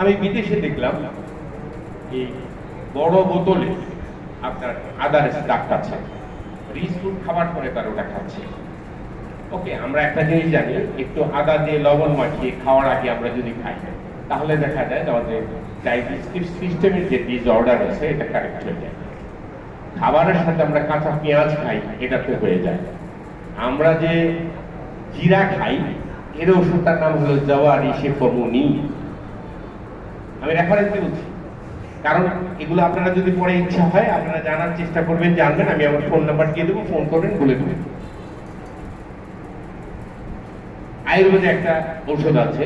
আমি বিদেশে দেখলাম এই বড় বোতলে আপনার আদার স্টাক আছে। রিচ ফুড খাবার পরে তার ওটা খাচ্ছে। ওকে, আমরা একটা জিনিস জানি, একটু আদা দিয়ে লবণ মাখিয়ে খাওয়ার আগে আমরা যদি খাই, তাহলে দেখা যায় আমাদের ডাইজেস্টিভ সিস্টেমের যে ডিসঅর্ডার আছে, এটা কারেক্ট হয়ে যায়। খাবারের সাথে আমরা কাঁচা পেঁয়াজ খাই, এটাতে হয়ে যায়। আমরা যে জিরা খাই, এর ওষুধটার নাম হলো জওয়ারি সে শেফমুনি আমি রেফারেন্স দিয়ে বলছি। কারণ এগুলো আপনারা যদি পরে ইচ্ছা হয়, আপনারা জানার চেষ্টা করবেন, জানবেন, আমি আমার ফোন নাম্বার দিয়ে দেবো ফোন করবেন, বলে দেবেন আয়ুর্বেদে একটা ঔষধ আছে,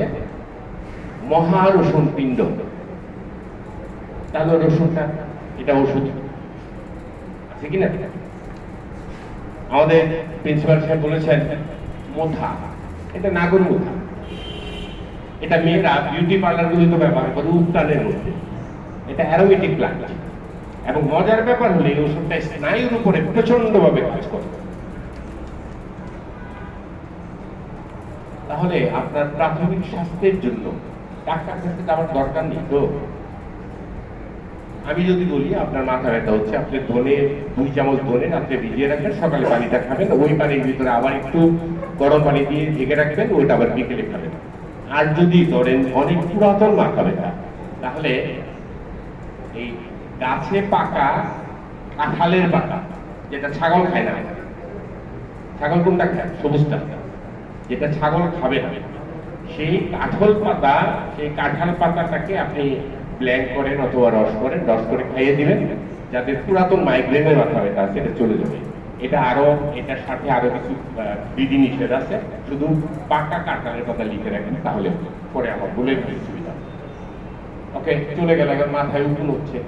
মহা রসুন পিণ্ড। তাহলে রসুনটা, এটা ওষুধ আছে কি না আমাদের প্রিন্সিপাল সাহেব বলেছেন, মোথা। এটা নাগর মোথা এটা মেয়েরা বিউটি পার্লার গুলিতে ব্যবহার করে উত্তানের মধ্যে। এটা অ্যারোমেটিক প্লান্ট এবং মজার ব্যাপার হলে, এই ওষুধটা স্নায়ুর উপরে প্রচণ্ড ভাবে কাজ করে। তাহলে আপনার প্রাথমিক স্বাস্থ্যের জন্য ডাক্তার কাছে দরকার নেই তো। আমি যদি বলি, আপনার মাথা ব্যথা হচ্ছে, আপনি ধনে, দুই চামচ ধনে আপনি ভিজিয়ে রাখবেন, সকালে পানিটা খাবেন, ওই পানির ভিতরে আবার একটু গরম পানি দিয়ে ঢেকে রাখবেন, ওইটা আবার বিকেলে খাবেন। আর যদি ধরেন অনেক পুরাতন মাথা ব্যথা, তাহলে এই গাছে পাকা কাঁঠালের পাকা যেটা ছাগল খায় না, ছাগল কোনটা খায়? সবুজটা। যেটা ছাগল খাবে না, সেই কাঠল পাতা, সেই কাঁঠাল পাতাটাকে আপনি ব্ল্যাঙ্ক করেন অথবা রস করেন, রস করে খাইয়ে দিবেন যাদের পুরাতন মাইগ্রেনের মাথা ব্যথা এটা চলে যাবে। এটা আরও এটার সাথে আরও কিছু আহ, বিধি নিষেধ আছে। শুধু পাকা কাঁঠালের কথা লিখে রাখেন তাহলে পরে আমার বলে সুবিধা ওকে চলে গেলে মাথায় উঠুন হচ্ছে